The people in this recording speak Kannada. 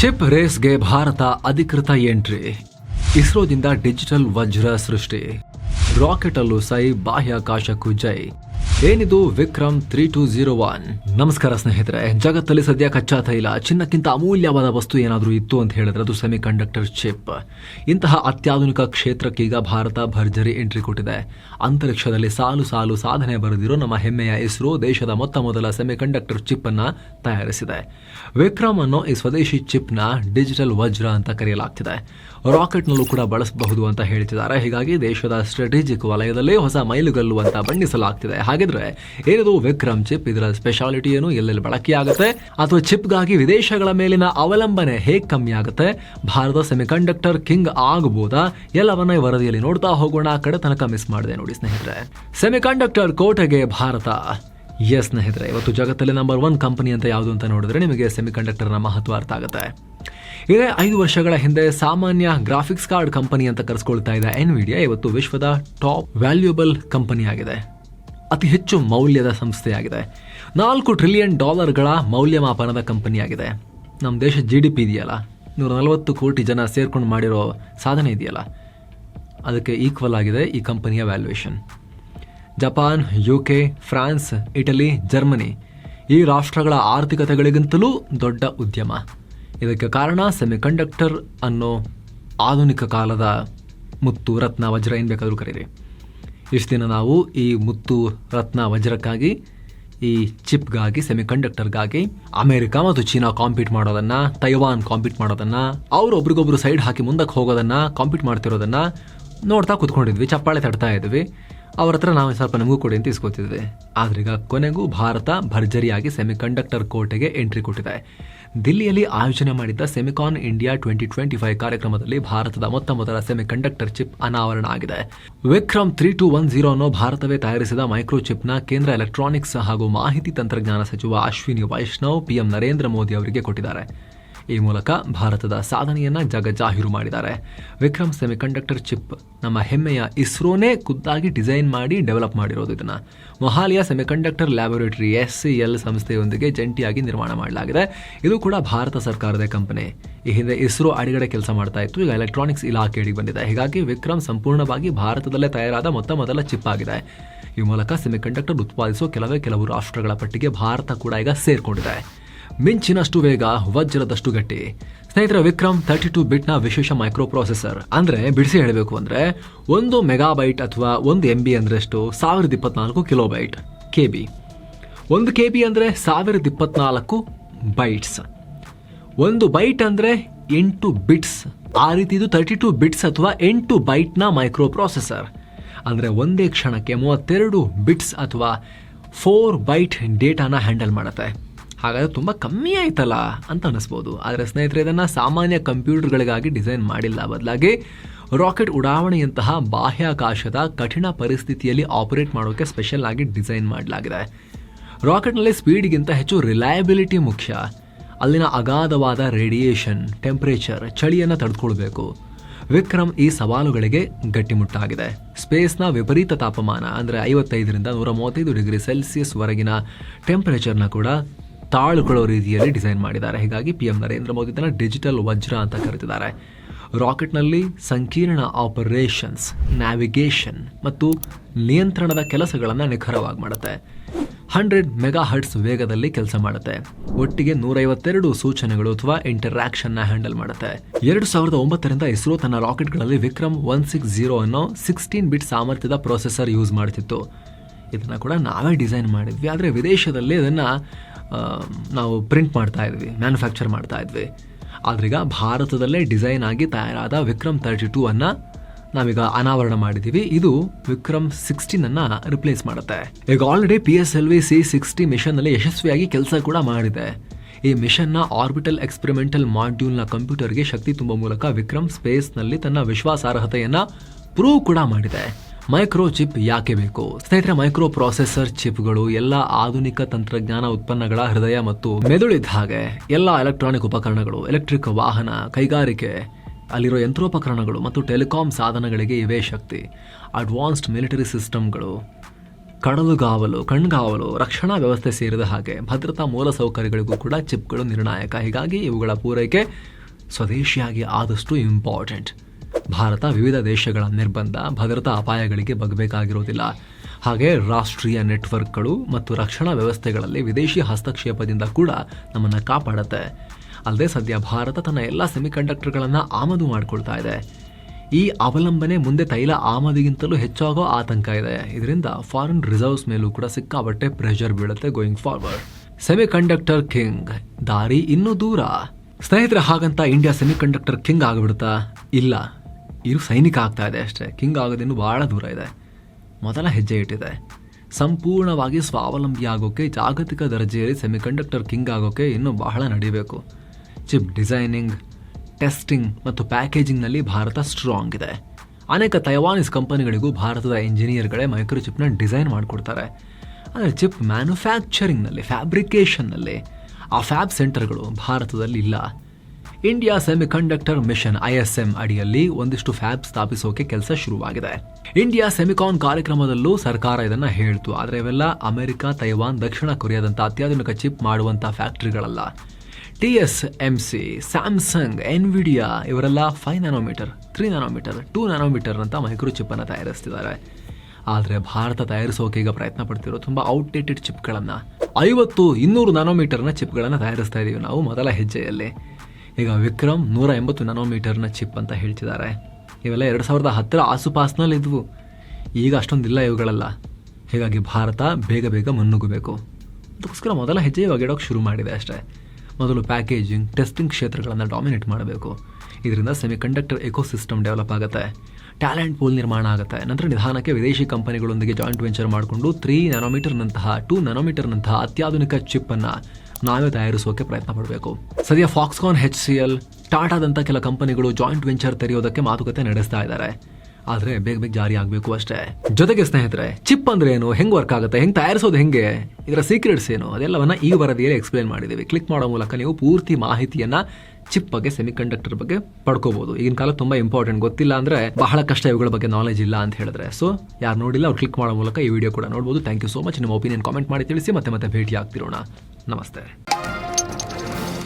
ಚಿಪ್ ರೇಸ್ಗೆ ಭಾರತ ಅಧಿಕೃತ ಎಂಟ್ರಿ. ಇಸ್ರೋದಿಂದ ಡಿಜಿಟಲ್ ವಜ್ರ ಸೃಷ್ಟಿ. ರಾಕೆಟ್ ಅಲ್ಲೂ ಸೈ ಬಾಹ್ಯಾಕಾಶಕ್ಕೂ ಜೈ. ಏನಿದು Vikram three two zero one? ನಮಸ್ಕಾರ ಸ್ನೇಹಿತರೆ, ಜಗತ್ತಲ್ಲಿ ಸದ್ಯ ಕಚ್ಚಾ ತೈಲ ಚಿನ್ನಕ್ಕಿಂತ ಅಮೂಲ್ಯವಾದ ವಸ್ತು ಏನಾದರೂ ಇತ್ತು ಅಂತ ಹೇಳಿದ್ರೆ ಅದು ಸೆಮಿ ಕಂಡಕ್ಟರ್ ಚಿಪ್ ಇಂತಹ ಅತ್ಯಾಧುನಿಕ ಕ್ಷೇತ್ರಕ್ಕೀಗ ಭಾರತ ಭರ್ಜರಿ ಎಂಟ್ರಿ ಕೊಟ್ಟಿದೆ. ಅಂತರಿಕ್ಷದಲ್ಲಿ ಸಾಲು ಸಾಲು ಸಾಧನೆ ಬರೆದಿರೋ ನಮ್ಮ ಹೆಮ್ಮೆಯ ಇಸ್ರೋ ದೇಶದ ಮೊತ್ತ ಮೊದಲ ಸೆಮಿ ಕಂಡಕ್ಟರ್ ಚಿಪ್ ಅನ್ನ ತಯಾರಿಸಿದೆ. ವಿಕ್ರಮ್ ಅನ್ನೋ ಈ ಸ್ವದೇಶಿ ಚಿಪ್ನ ಡಿಜಿಟಲ್ ವಜ್ರ ಅಂತ ಕರೆಯಲಾಗ್ತಿದೆ. ರಾಕೆಟ್ ನಲ್ಲೂ ಕೂಡ ಬಳಸಬಹುದು ಅಂತ ಹೇಳ್ತಿದ್ದಾರೆ. ಹೀಗಾಗಿ ದೇಶದ ಸ್ಟ್ರಾಟಜಿಕ್ ವಲಯದಲ್ಲೇ ಹೊಸ ಮೈಲುಗಲ್ಲು ಅಂತ ಬಣ್ಣಿಸಲಾಗ್ತಿದೆ ಹಾಗಿದ್ರೆ ಏನಿದು ವಿಕ್ರಮ್ ಚಿಪ್ ಇದರ ಸ್ಪೆಷಾಲಿಟಿ ಏನು ಎಲ್ಲೆಲ್ಲಿ ಬಳಕೆ ಆಗುತ್ತೆ? ಅಥವಾ ಚಿಪ್ಗಾಗಿ ವಿದೇಶಗಳ ಮೇಲಿನ ಅವಲಂಬನೆ ಹೇಗೆ ಕಮ್ಮಿ ಆಗುತ್ತೆ? ಭಾರತ ಸೆಮಿಕಂಡಕ್ಟರ್ ಕಿಂಗ್ ಆಗಬಹುದಾ ಎಲ್ಲವನ್ನ ಈ ವರದಿಯಲ್ಲಿ ನೋಡ್ತಾ ಹೋಗೋಣ. ಕಡೆ ತನಕ ಮಿಸ್ ಮಾಡಿದೆ ನೋಡಿ ಸ್ನೇಹಿತರೆ. ಸೆಮಿಕಂಡಕ್ಟರ್ ಕೋಟೆಗೆ ಭಾರತ. ಎಸ್ ಸ್ನೇಹಿತರೆ, ಇವತ್ತು ಜಗತ್ತಲ್ಲಿ ನಂಬರ್ ಒನ್ ಕಂಪನಿ ಅಂತ ಯಾವುದು ಅಂತ ನೋಡಿದ್ರೆ ನಿಮಗೆ ಸೆಮಿಕಂಡಕ್ಟರ್ನ ಮಹತ್ವ ಅರ್ಥ ಆಗುತ್ತೆ. ಇದೇ ಐದು ವರ್ಷಗಳ ಹಿಂದೆ ಸಾಮಾನ್ಯ ಗ್ರಾಫಿಕ್ಸ್ ಕಾರ್ಡ್ ಕಂಪನಿ ಅಂತ ಕರೆಸ್ಕೊಳ್ತಾ ಇದ್ದ ಎನ್ವಿಡಿಯಾ ಇವತ್ತು ವಿಶ್ವದ ಟಾಪ್ ವ್ಯಾಲ್ಯೂಬಲ್ ಕಂಪನಿ ಆಗಿದೆ. ಅತಿ ಹೆಚ್ಚು ಮೌಲ್ಯದ ಸಂಸ್ಥೆಯಾಗಿದೆ. ನಾಲ್ಕು ಟ್ರಿಲಿಯನ್ ಡಾಲರ್ಗಳ ಮೌಲ್ಯಮಾಪನದ ಕಂಪನಿಯಾಗಿದೆ. ನಮ್ಮ ದೇಶ ಜಿ ಡಿ ಪಿ ಇದೆಯಲ್ಲ? ನೂರ ನಲವತ್ತು ಕೋಟಿ ಜನ ಸೇರ್ಕೊಂಡು ಮಾಡಿರೋ ಸಾಧನೆ ಇದೆಯಲ್ಲ? ಅದಕ್ಕೆ ಈಕ್ವಲ್ ಆಗಿದೆ ಈ ಕಂಪನಿಯ valuation Japan UK France Italy Germany ಈ ರಾಷ್ಟ್ರಗಳ ಆರ್ಥಿಕತೆಗಳಿಗಿಂತಲೂ ದೊಡ್ಡ ಉದ್ಯಮ. ಇದಕ್ಕೆ ಕಾರಣ ಸೆಮಿಕಂಡಕ್ಟರ್ ಅನ್ನೋ ಆಧುನಿಕ ಕಾಲದ ಮುತ್ತು ರತ್ನ ವಜ್ರ ಏನು ಬೇಕಾದರೂ ಕರೀರಿ. ಇಷ್ಟು ದಿನ ನಾವು ಈ ಮುತ್ತು ರತ್ನ ವಜ್ರಕ್ಕಾಗಿ, ಈ ಚಿಪ್ಗಾಗಿ ಸೆಮಿಕಂಡಕ್ಟರ್ಗಾಗಿ ಅಮೆರಿಕ ಮತ್ತು ಚೀನಾ ಕಾಂಪೀಟ್ ಮಾಡೋದನ್ನ, ತೈವಾನ್ ಕಾಂಪೀಟ್ ಮಾಡೋದನ್ನ, ಅವರು ಒಬ್ರಿಗೊಬ್ರು ಸೈಡ್ ಹಾಕಿ ಮುಂದಕ್ಕೆ ಹೋಗೋದನ್ನ ಕಾಂಪೀಟ್ ಮಾಡ್ತಿರೋದನ್ನ ನೋಡ್ತಾ ಕುತ್ಕೊಂಡಿದ್ವಿ, ಚಪ್ಪಾಳೆ ತಡ್ತಾ ಇದ್ವಿ. ಅವ್ರ ಹತ್ರ ನಾವು ಸ್ವಲ್ಪ ನಮಗೂ ಕೊಡಿ ಅಂತ ಇಸ್ಕೊತಿದ್ವಿ. ಆದ್ರೀಗ ಕೊನೆಗೂ ಭಾರತ ಭರ್ಜರಿಯಾಗಿ ಸೆಮಿಕಂಡಕ್ಟರ್ ಕೋಟೆಗೆ ಎಂಟ್ರಿ ಕೊಟ್ಟಿದೆ. ದಿಲ್ಲಿಯಲ್ಲಿ ಆಯೋಜನೆ ಮಾಡಿದ್ದ Semicon India twenty twenty five ಕಾರ್ಯಕ್ರಮದಲ್ಲಿ ಭಾರತದ ಮೊತ್ತ ಮೊದಲ ಸೆಮಿಕಂಡಕ್ಟರ್ ಚಿಪ್ ಅನಾವರಣ ಆಗಿದೆ. Vikram three two one zero ಅನ್ನು ಭಾರತವೇ ತಯಾರಿಸಿದ ಮೈಕ್ರೋ ಚಿಪ್ನ ಕೇಂದ್ರ ಎಲೆಕ್ಟ್ರಾನಿಕ್ಸ್ ಹಾಗೂ ಮಾಹಿತಿ ತಂತ್ರಜ್ಞಾನ ಸಚಿವ ಅಶ್ವಿನಿ ವೈಷ್ಣವ್, ಪಿಎಂ ನರೇಂದ್ರ ಮೋದಿ ಅವರಿಗೆ ಕೊಟ್ಟಿದ್ದಾರೆ. ಈ ಮೂಲಕ ಭಾರತದ ಸಾಧನೆಯನ್ನು ಜಗ ಜಾಹೀರು ಮಾಡಿದ್ದಾರೆ. ವಿಕ್ರಮ್ ಸೆಮಿಕಂಡಕ್ಟರ್ ಚಿಪ್ ನಮ್ಮ ಹೆಮ್ಮೆಯ ಇಸ್ರೋನೇ ಖುದ್ದಾಗಿ ಡಿಸೈನ್ ಮಾಡಿ ಡೆವಲಪ್ ಮಾಡಿರೋದು ಇದನ್ನು. ಮೊಹಾಲಿಯ semiconductor laboratory S C L ಸಂಸ್ಥೆಯೊಂದಿಗೆ ಜಂಟಿಯಾಗಿ ನಿರ್ಮಾಣ ಮಾಡಲಾಗಿದೆ. ಇದು ಕೂಡ ಭಾರತ ಸರ್ಕಾರದ ಕಂಪನಿ. ಈ ಹಿಂದೆ ಇಸ್ರೋ ಅಡಿಗಡೆ ಕೆಲಸ ಮಾಡ್ತಾ ಇತ್ತು, ಈಗ ಎಲೆಕ್ಟ್ರಾನಿಕ್ಸ್ ಇಲಾಖೆ ಅಡಿಗೆ ಬಂದಿದೆ. ಹೀಗಾಗಿ ವಿಕ್ರಮ್ ಸಂಪೂರ್ಣವಾಗಿ ಭಾರತದಲ್ಲೇ ತಯಾರಾದ ಮೊತ್ತ ಮೊದಲ ಚಿಪ್ ಆಗಿದೆ. ಈ ಮೂಲಕ ಸೆಮಿಕಂಡಕ್ಟರ್ ಉತ್ಪಾದಿಸುವ ಕೆಲವೇ ಕೆಲವು ರಾಷ್ಟ್ರಗಳ ಪಟ್ಟಿಗೆ ಭಾರತ ಕೂಡ ಈಗ ಸೇರ್ಕೊಂಡಿದೆ. ಮಿಂಚಿನಷ್ಟು ವೇಗ, ವಜ್ರದಷ್ಟು ಗಟ್ಟಿ. ಸ್ನೇಹಿತರ, ವಿಕ್ರಮ್ ತರ್ಟಿ ಟು ಬಿಟ್ನ ವಿಶೇಷ ಮೈಕ್ರೋ ಪ್ರೊಸೆಸರ್ ಅಂದರೆ, ಬಿಡಿಸಿ ಹೇಳಬೇಕು ಅಂದರೆ, ಒಂದು ಮೆಗಾಬೈಟ್ ಅಥವಾ ಒಂದು ಎಂ ಬಿ ಅಂದ್ರೆ ಎಷ್ಟು ಸಾವಿರದ ಇಪ್ಪತ್ನಾಲ್ಕು ಕಿಲೋಬೈಟ್ ಕೆ ಬಿ ಒಂದು ಕೆ ಬಿ ಅಂದರೆ ಸಾವಿರದ ಇಪ್ಪತ್ನಾಲ್ಕು ಬೈಟ್ಸ್ ಒಂದು ಬೈಟ್ ಅಂದರೆ ಎಂಟು ಬಿಟ್ಸ್ ಆ ರೀತಿ ಇದು ತರ್ಟಿ ಟು ಬಿಟ್ಸ್ ಅಥವಾ ಎಂಟು ಬೈಟ್ನ ಮೈಕ್ರೋ ಪ್ರೊಸೆಸರ್ ಅಂದರೆ, ಒಂದೇ ಕ್ಷಣಕ್ಕೆ ಮೂವತ್ತೆರಡು ಬಿಟ್ಸ್ ಅಥವಾ ಫೋರ್ ಬೈಟ್ ಡೇಟಾನ ಹ್ಯಾಂಡಲ್ ಮಾಡುತ್ತೆ. ಹಾಗಾದ್ರೆ ತುಂಬ ಕಮ್ಮಿ ಆಯ್ತಲ್ಲ ಅಂತ ಅನಿಸ್ಬೋದು. ಆದರೆ ಸ್ನೇಹಿತರೆ, ಇದನ್ನು ಸಾಮಾನ್ಯ ಕಂಪ್ಯೂಟರ್ಗಳಿಗಾಗಿ ಡಿಸೈನ್ ಮಾಡಿಲ್ಲ. ಬದಲಾಗಿ ರಾಕೆಟ್ ಉಡಾವಣೆಯಂತಹ ಬಾಹ್ಯಾಕಾಶದ ಕಠಿಣ ಪರಿಸ್ಥಿತಿಯಲ್ಲಿ ಆಪರೇಟ್ ಮಾಡೋಕ್ಕೆ ಸ್ಪೆಷಲ್ ಆಗಿ ಡಿಸೈನ್ ಮಾಡಲಾಗಿದೆ. ರಾಕೆಟ್ನಲ್ಲಿ ಸ್ಪೀಡ್ಗಿಂತ ಹೆಚ್ಚು ರಿಲಯಬಿಲಿಟಿ ಮುಖ್ಯ. ಅಲ್ಲಿನ ಅಗಾಧವಾದ ರೇಡಿಯೇಷನ್, ಟೆಂಪರೇಚರ್, ಚಳಿಯನ್ನು ತಡೆದುಕೊಳ್ಬೇಕು ವಿಕ್ರಮ್ ಈ ಸವಾಲುಗಳಿಗೆ ಗಟ್ಟಿಮುಟ್ಟಾಗಿದೆ. ಸ್ಪೇಸ್ನ ವಿಪರೀತ ತಾಪಮಾನ, ಅಂದರೆ ಐವತ್ತೈದರಿಂದ ನೂರ ಮೂವತ್ತೈದು ಡಿಗ್ರಿ ಸೆಲ್ಸಿಯಸ್ ವರೆಗಿನ ಟೆಂಪರೇಚರ್ನ ಕೂಡ ತಾಳುಕೊಳ್ಳೋ ರೀತಿಯಲ್ಲಿ ಡಿಸೈನ್ ಮಾಡಿದ್ದಾರೆ. ಹೀಗಾಗಿ ಪಿ ಎಂ ನರೇಂದ್ರ ಮೋದಿ ಇದನ್ನು ಡಿಜಿಟಲ್ ವಜ್ರ ಅಂತ ಕರೀತಿದ್ದಾರೆ. ರಾಕೆಟ್ನಲ್ಲಿ ಸಂಕೀರ್ಣ ಆಪರೇಷನ್ಸ್ ನ್ಯಾವಿಗೇಷನ್ ಮತ್ತು ನಿಯಂತ್ರಣದ ಕೆಲಸಗಳನ್ನು ನಿಖರವಾಗಿ ಮಾಡುತ್ತೆ. ಹಂಡ್ರೆಡ್ ಮೆಗಾ ಹರ್ಟ್ಸ್ ವೇಗದಲ್ಲಿ ಕೆಲಸ ಮಾಡುತ್ತೆ. ಒಟ್ಟಿಗೆ ನೂರೈವತ್ತೆರಡು ಸೂಚನೆಗಳು ಅಥವಾ ಇಂಟರಾಕ್ಷನ್ನ ಹ್ಯಾಂಡಲ್ ಮಾಡುತ್ತೆ. ಎರಡು ಸಾವಿರದ ಒಂಬತ್ತರಿಂದ ಇಸ್ರೋ ತನ್ನ ರಾಕೆಟ್ಗಳಲ್ಲಿ ವಿಕ್ರಮ್ ಒನ್ ಸಿಕ್ಸ್ ಜೀರೋ ಅನ್ನೋ ಸಿಕ್ಸ್ಟೀನ್ ಬಿಟ್ ಸಾಮರ್ಥ್ಯದ ಪ್ರೊಸೆಸರ್ ಯೂಸ್ ಮಾಡ್ತಿತ್ತು. ಇದನ್ನು ಕೂಡ ನಾವೇ ಡಿಸೈನ್ ಮಾಡಿದ್ವಿ. ಆದರೆ ವಿದೇಶದಲ್ಲಿ ಅದನ್ನು ನಾವು ಪ್ರಿಂಟ್ ಮಾಡ್ತಾ ಇದ್ವಿ, ಮ್ಯಾನುಫ್ಯಾಕ್ಚರ್ ಮಾಡ್ತಾ ಇದ್ವಿ. ಆದ್ರೀಗ ಭಾರತದಲ್ಲೇ ಡಿಸೈನ್ ಆಗಿ ತಯಾರಾದ ವಿಕ್ರಮ್ ತರ್ಟಿ ಟೂ ಅನ್ನು ನಾವೀಗ ಅನಾವರಣ ಮಾಡಿದ್ದೀವಿ ಇದು ವಿಕ್ರಮ್ ಸಿಕ್ಸ್ಟೀನ್ ಅನ್ನ ರಿಪ್ಲೇಸ್ ಮಾಡುತ್ತೆ. ಈಗ already P S L V C sixty ಮಿಷನ್ನಲ್ಲಿ ಯಶಸ್ವಿಯಾಗಿ ಕೆಲಸ ಕೂಡ ಮಾಡಿದೆ. ಈ ಮಿಷನ್ನ ಆರ್ಬಿಟಲ್ ಎಕ್ಸ್ಪೆರಿಮೆಂಟಲ್ ಮಾಡ್ಯೂಲ್ನ ಕಂಪ್ಯೂಟರ್ಗೆ ಶಕ್ತಿ ತುಂಬುವ ಮೂಲಕ ವಿಕ್ರಮ್ ಸ್ಪೇಸ್ನಲ್ಲಿ ತನ್ನ ವಿಶ್ವಾಸಾರ್ಹತೆಯನ್ನು ಪ್ರೂವ್ ಕೂಡ ಮಾಡಿದೆ. ಮೈಕ್ರೋ ಚಿಪ್ ಯಾಕೆ ಬೇಕು? ಸ್ನೇಹಿತರೆ ಮೈಕ್ರೋ ಪ್ರೊಸೆಸರ್ ಚಿಪ್ಗಳು ಎಲ್ಲ ಆಧುನಿಕ ತಂತ್ರಜ್ಞಾನ ಉತ್ಪನ್ನಗಳ ಹೃದಯ ಮತ್ತು ಮೆದುಳಿದ ಹಾಗೆ ಎಲ್ಲ ಎಲೆಕ್ಟ್ರಾನಿಕ್ ಉಪಕರಣಗಳು, ಎಲೆಕ್ಟ್ರಿಕ್ ವಾಹನ, ಕೈಗಾರಿಕೆ ಅಲ್ಲಿರೋ ಯಂತ್ರೋಪಕರಣಗಳು ಮತ್ತು ಟೆಲಿಕಾಂ ಸಾಧನಗಳಿಗೆ ಇವೇ ಶಕ್ತಿ. ಅಡ್ವಾನ್ಸ್ಡ್ ಮಿಲಿಟರಿ ಸಿಸ್ಟಮ್ಗಳು, ಕಡಲುಗಾವಲು, ಕಣ್ಗಾವಲು, ರಕ್ಷಣಾ ವ್ಯವಸ್ಥೆ ಸೇರಿದ ಹಾಗೆ ಭದ್ರತಾ ಮೂಲಸೌಕರ್ಯಗಳಿಗೂ ಕೂಡ ಚಿಪ್ಗಳು ನಿರ್ಣಾಯಕ. ಹೀಗಾಗಿ ಇವುಗಳ ಪೂರೈಕೆ ಸ್ವದೇಶಿಯಾಗಿ ಆದಷ್ಟು ಇಂಪಾರ್ಟೆಂಟ್ ಭಾರತ ವಿವಿಧ ದೇಶಗಳ ನಿರ್ಬಂಧ, ಭದ್ರತಾ ಅಪಾಯಗಳಿಗೆ ಬಗ್ಬೇಕಾಗಿರೋದಿಲ್ಲ. ಹಾಗೆ ರಾಷ್ಟ್ರೀಯ ನೆಟ್ವರ್ಕ್ಗಳು ಮತ್ತು ರಕ್ಷಣಾ ವ್ಯವಸ್ಥೆಗಳಲ್ಲಿ ವಿದೇಶಿ ಹಸ್ತಕ್ಷೇಪದಿಂದ ಕೂಡ ನಮ್ಮನ್ನು ಕಾಪಾಡುತ್ತೆ. ಅಲ್ಲದೆ ಸದ್ಯ ಭಾರತ ತನ್ನ ಎಲ್ಲ ಸೆಮಿಕಂಡಕ್ಟರ್ಗಳನ್ನು ಆಮದು ಮಾಡಿಕೊಳ್ತಾ ಇದೆ. ಈ ಅವಲಂಬನೆ ಮುಂದೆ ತೈಲ ಆಮದಿಗಿಂತಲೂ ಹೆಚ್ಚಾಗೋ ಆತಂಕ ಇದೆ. ಇದರಿಂದ ಫಾರಿನ್ ರಿಸರ್ವ್ಸ್ ಮೇಲೂ ಕೂಡ ಸಿಕ್ಕಾಬಟ್ಟೆ ಪ್ರೆಷರ್ ಬೀಳುತ್ತೆ ಗೋಯಿಂಗ್ ಫಾರ್ವರ್ಡ್ ಸೆಮಿಕಂಡಕ್ಟರ್ ಕಿಂಗ್ ದಾರಿ ಇನ್ನೂ ದೂರ. ಸ್ನೇಹಿತರೆ, ಹಾಗಂತ ಇಂಡಿಯಾ ಸೆಮಿಕಂಡಕ್ಟರ್ ಕಿಂಗ್ ಆಗಿಬಿಡುತ್ತಾ? ಇಲ್ಲ. ಇದು ಸೈನಿಕ ಆಗ್ತಾ ಇದೆ ಅಷ್ಟೇ. ಕಿಂಗ್ ಆಗೋದಿನ್ನು ಭಾಳ ದೂರ ಇದೆ. ಮೊದಲ ಹೆಜ್ಜೆ ಇಟ್ಟಿದೆ. ಸಂಪೂರ್ಣವಾಗಿ ಸ್ವಾವಲಂಬಿ ಆಗೋಕೆ, ಜಾಗತಿಕ ದರ್ಜೆಯಲ್ಲಿ ಸೆಮಿಕಂಡಕ್ಟರ್ ಕಿಂಗ್ ಆಗೋಕ್ಕೆ ಇನ್ನೂ ಬಹಳ ನಡಿಬೇಕು. ಚಿಪ್ ಡಿಸೈನಿಂಗ್ ಟೆಸ್ಟಿಂಗ್ ಮತ್ತು ಪ್ಯಾಕೇಜಿಂಗ್ನಲ್ಲಿ ಭಾರತ ಸ್ಟ್ರಾಂಗ್ ಇದೆ. ಅನೇಕ ತೈವಾನೀಸ್ ಕಂಪನಿಗಳಿಗೂ ಭಾರತದ ಇಂಜಿನಿಯರ್ಗಳೇ ಮೈಕ್ರೋ ಚಿಪ್ನ ಡಿಸೈನ್ ಮಾಡಿಕೊಡ್ತಾರೆ. ಆದರೆ ಚಿಪ್ ಮ್ಯಾನುಫ್ಯಾಕ್ಚರಿಂಗ್ನಲ್ಲಿ ಫ್ಯಾಬ್ರಿಕೇಷನ್ನಲ್ಲಿ ಆ ಫ್ಯಾಬ್ ಸೆಂಟರ್ಗಳು ಭಾರತದಲ್ಲಿ ಇಲ್ಲ. ಇಂಡಿಯಾ ಸೆಮಿಕಂಡಕ್ಟರ್ ಮಿಷನ್ ಐಎಸ್ಎಂ ಅಡಿಯಲ್ಲಿ ಒಂದಿಷ್ಟು ಫ್ಯಾಬ್ ಸ್ಥಾಪಿಸೋಕೆ ಕೆಲಸ ಶುರುವಾಗಿದೆ. ಇಂಡಿಯಾ ಸೆಮಿಕಾನ್ ಕಾರ್ಯಕ್ರಮದಲ್ಲೂ ಸರ್ಕಾರ ಇದನ್ನ ಹೇಳ್ತು. ಆದರೆ ಇವೆಲ್ಲ ಅಮೆರಿಕ, ತೈವಾನ್, ದಕ್ಷಿಣ ಕೊರಿಯಾದಂಥ ಅತ್ಯಾಧುನಿಕ ಚಿಪ್ ಮಾಡುವಂಥ ಫ್ಯಾಕ್ಟರಿಗಳಲ್ಲ. T S M C, Samsung, Nvidia ಇವರೆಲ್ಲ five nanometre, three nanometre, two nanometre ಅಂತ ಮೈಕ್ರೋ ಚಿಪ್ಪನ್ನು ತಯಾರಿಸ್ತಿದ್ದಾರೆ. ಆದರೆ ಭಾರತ ತಯಾರಿಸೋಕೆ ಈಗ ಪ್ರಯತ್ನ ಪಡ್ತಿರೋ ತುಂಬ ಔಟ್ಡೇಟೆಡ್ ಚಿಪ್ಗಳನ್ನು, ಐವತ್ತು ಇನ್ನೂರು ನ್ಯಾನೋಮೀಟರ್ನ ಚಿಪ್ಗಳನ್ನು ತಯಾರಿಸ್ತಾ ಇದ್ದೀವಿ ನಾವು ಮೊದಲ ಹೆಜ್ಜೆಯಲ್ಲಿ. ಈಗ ವಿಕ್ರಮ್ ನೂರ ಎಂಬತ್ತು ನ್ಯಾನೋಮೀಟರ್ನ ಚಿಪ್ ಅಂತ ಹೇಳ್ತಿದ್ದಾರೆ. ಇವೆಲ್ಲ ಎರಡು ಸಾವಿರದ ಹತ್ತರ ಆಸುಪಾಸ್ನಲ್ಲಿ ಇದ್ವು. ಈಗ ಅಷ್ಟೊಂದಿಲ್ಲ ಇವುಗಳೆಲ್ಲ. ಹೀಗಾಗಿ ಭಾರತ ಬೇಗ ಬೇಗ ಮುನ್ನುಗ್ಗಬೇಕು. ಅದಕ್ಕೋಸ್ಕರ ಮೊದಲ ಹೆಜ್ಜೆ ಇವಾಗ ಶುರು ಮಾಡಿದೆ ಅಷ್ಟೇ. ಮೊದಲು ಪ್ಯಾಕೇಜಿಂಗ್, ಟೆಸ್ಟಿಂಗ್ ಕ್ಷೇತ್ರಗಳನ್ನು ಡಾಮಿನೇಟ್ ಮಾಡಬೇಕು. ಇದರಿಂದ ಸೆಮಿಕಂಡಕ್ಟರ್ ಎಕೋಸಿಸ್ಟಮ್ ಡೆವಲಪ್ ಆಗುತ್ತೆ. ಟ್ಯಾಲೆಂಟ್ ಪೂಲ್ ನಿರ್ಮಾಣ ಆಗುತ್ತೆ. ನಂತರ ನಿಧಾನಕ್ಕೆ ವಿದೇಶಿ ಕಂಪನಿಗಳೊಂದಿಗೆ ಜಾಯಿಂಟ್ ವೆಂಚರ್ ಮಾಡಿಕೊಂಡು ತ್ರೀ ನ್ಯಾನೋಮೀಟರ್ನಂತಹ ಟೂ ನ್ಯಾನೋಮೀಟರ್ನಂತಹ ಅತ್ಯಾಧುನಿಕ ಚಿಪ್ಪನ್ನು ನಾವೇ ತಯಾರಿಸೋಕೆ ಪ್ರಯತ್ನ ಪಡಬೇಕು ಸದ್ಯ ಫಾಕ್ಸ್ಕಾನ್ ಹೆಚ್ ಸಿ ಎಲ್ ಟಾಟಾದಂಥ ಕೆಲ ಕಂಪನಿಗಳು ಜಾಯಿಂಟ್ ವೆಂಚರ್ ತೆರೆಯೋದಕ್ಕೆ ಮಾತುಕತೆ ನಡೆಸ್ತಾ ಇದ್ದಾರೆ. ಆದರೆ ಬೇಗ ಬೇಗ ಜಾರಿ ಆಗಬೇಕು ಅಷ್ಟೇ. ಜೊತೆಗೆ ಸ್ನೇಹಿತರೆ ಚಿಪ್ ಅಂದ್ರೆ ಏನು? ಹೆಂಗ್ ವರ್ಕ್ ಆಗುತ್ತೆ? ಹೆಂಗ್ ತಯಾರಿಸೋದು ಹೆಂಗೆ? ಇದರ ಸೀಕ್ರೆಟ್ಸ್ ಏನು? ಅದೆಲ್ಲವನ್ನ ಈ ವರದಿಯಲ್ಲಿ ಎಕ್ಸ್ಪ್ಲೇನ್ ಮಾಡಿದ್ದೀವಿ. ಕ್ಲಿಕ್ ಮಾಡೋ ಮೂಲಕ ನೀವು ಪೂರ್ತಿ ಮಾಹಿತಿಯನ್ನ ಚಿಪ್ ಬಗ್ಗೆ ಸೆಮಿ ಕಂಡಕ್ಟರ್ ಬಗ್ಗೆ ಪಡ್ಕೋಬಹುದು ಈಗಿನ ಕಾಲ ತುಂಬಾ ಇಂಪಾರ್ಟೆಂಟ್ ಗೊತ್ತಿಲ್ಲ ಅಂದ್ರೆ ಬಹಳ ಕಷ್ಟ ಇವುಗಳ ಬಗ್ಗೆ ನಾಲೆಜ್ ಇಲ್ಲ ಅಂತ ಹೇಳಿದ್ರೆ. ಸೊ ಯಾರು ನೋಡಿಲ್ಲ ಅವ್ರು ಕ್ಲಿಕ್ ಮಾಡೋ ಮೂಲಕ ಈ ವಿಡಿಯೋ ಕೂಡ ನೋಡಬಹುದು ಥ್ಯಾಂಕ್ ಯು ಸೋ ಮಚ್ ನಿಮ್ಮ ಒಪಿನಿಯನ್ ಕಾಮೆಂಟ್ ಮಾಡಿ ತಿಳಿಸಿ ಮತ್ತೆ ಮತ್ತೆ ಭೇಟಿ ಆಗ್ತಿರೋಣ ನಮಸ್ತೆ.